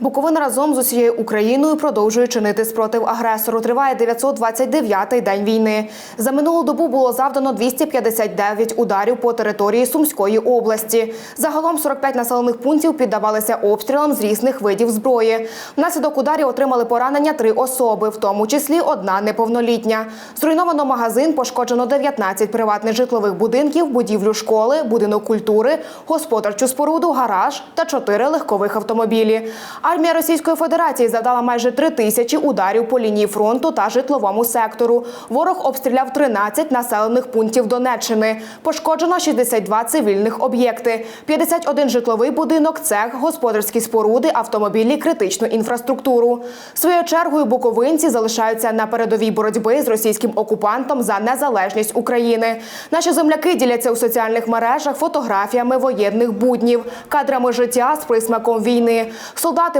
Буковина разом з усією Україною продовжує чинити спротив агресору. Триває 929-й день війни. За минулу добу було завдано 259 ударів по території Сумської області. Загалом 45 населених пунктів піддавалися обстрілам з різних видів зброї. Внаслідок ударів отримали поранення три особи, в тому числі одна неповнолітня. Зруйновано магазин, пошкоджено 19 приватних житлових будинків, будівлю школи, будинок культури, господарчу споруду, гараж та 4 легкових автомобілі. Армія Російської Федерації завдала майже три тисячі ударів по лінії фронту та житловому сектору. Ворог обстріляв 13 населених пунктів Донеччини. Пошкоджено 62 цивільних об'єкти, 51 житловий будинок, цех, господарські споруди, автомобілі, критичну інфраструктуру. Своєю чергою буковинці залишаються на передовій боротьби з російським окупантом за незалежність України. Наші земляки діляться у соціальних мережах фотографіями воєнних буднів, кадрами життя з присмаком війни. Солдати,